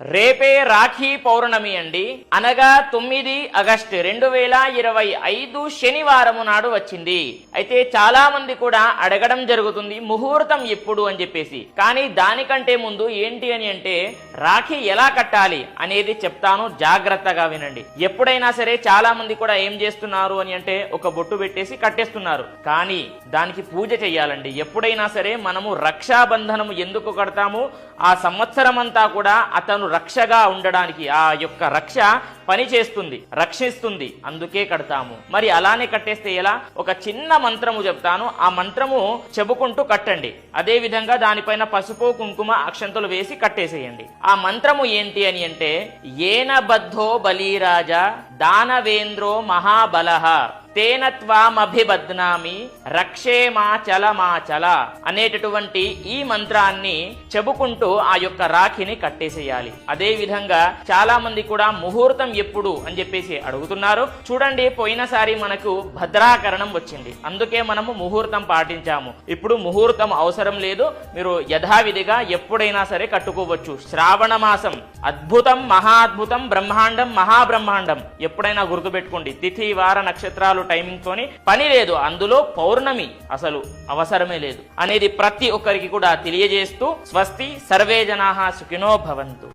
రేపే రాఖీ పౌర్ణమి అండి. అనగా తొమ్మిది ఆగస్టు రెండు వేల ఇరవై ఐదు శనివారము నాడు వచ్చింది. అయితే చాలా మంది కూడా అడగడం జరుగుతుంది ముహూర్తం ఎప్పుడు అని చెప్పేసి. కానీ దానికంటే ముందు ఏంటి అని అంటే రాఖీ ఎలా కట్టాలి అనేది చెప్తాను జాగ్రత్తగా వినండి. ఎప్పుడైనా సరే చాలా మంది కూడా ఏం చేస్తున్నారు అని అంటే ఒక బొట్టు పెట్టేసి కట్టేస్తున్నారు. కానీ దానికి పూజ చేయాలండి. ఎప్పుడైనా సరే మనము రక్షాబంధనము ఎందుకు కడతాము? ఆ సంవత్సరం అంతా కూడా అతను రక్షగా ఉండడానికి ఆ యొక్క రక్ష పని చేస్తుంది రక్షిస్తుంది. అందుకే కడతాము. మరి అలానే కట్టేస్తే ఎలా? ఒక చిన్న మంత్రము చెప్తాను. ఆ మంత్రము చెబుకుంటూ కట్టండి. అదే విధంగా దానిపైన పసుపు కుంకుమ అక్షంతలు వేసి కట్టేసేయండి. ఆ మంత్రము ఏంటి అని అంటే ఏన బద్ధో బలీరాజా దానవేంద్రో మహాబలహ తేన త్వామభిబద్నామి రక్షేమాచలమాచల అనేటటువంటి ఈ మంత్రాన్ని చెబుకుంటూ ఆ యొక్క రాఖీని కట్టేసేయాలి. అదే విధంగా చాలా మంది కూడా ముహూర్తం ఎప్పుడు అని చెప్పేసి అడుగుతున్నారు. చూడండి పోయినసారి మనకు భద్రాకరణం వచ్చింది. అందుకే మనము ముహూర్తం పాటించాము. ఇప్పుడు ముహూర్తం అవసరం లేదు. మీరు యథావిధిగా ఎప్పుడైనా సరే కట్టుకోవచ్చు. శ్రావణ మాసం అద్భుతం మహాద్భుతం బ్రహ్మాండం మహాబ్రహ్మాండం ఎప్పుడైనా గుర్తుపెట్టుకోండి. తిథి వార నక్షత్రాలు టైమింగ్ తోని పని లేదు. అందులో పౌర్ణమి అసలు అవసరమే లేదు. అనేది ప్రతి ఒక్కరికి కూడా తెలియజేస్తూ స్వస్తి సర్వే జనా సుఖినో భవంతు.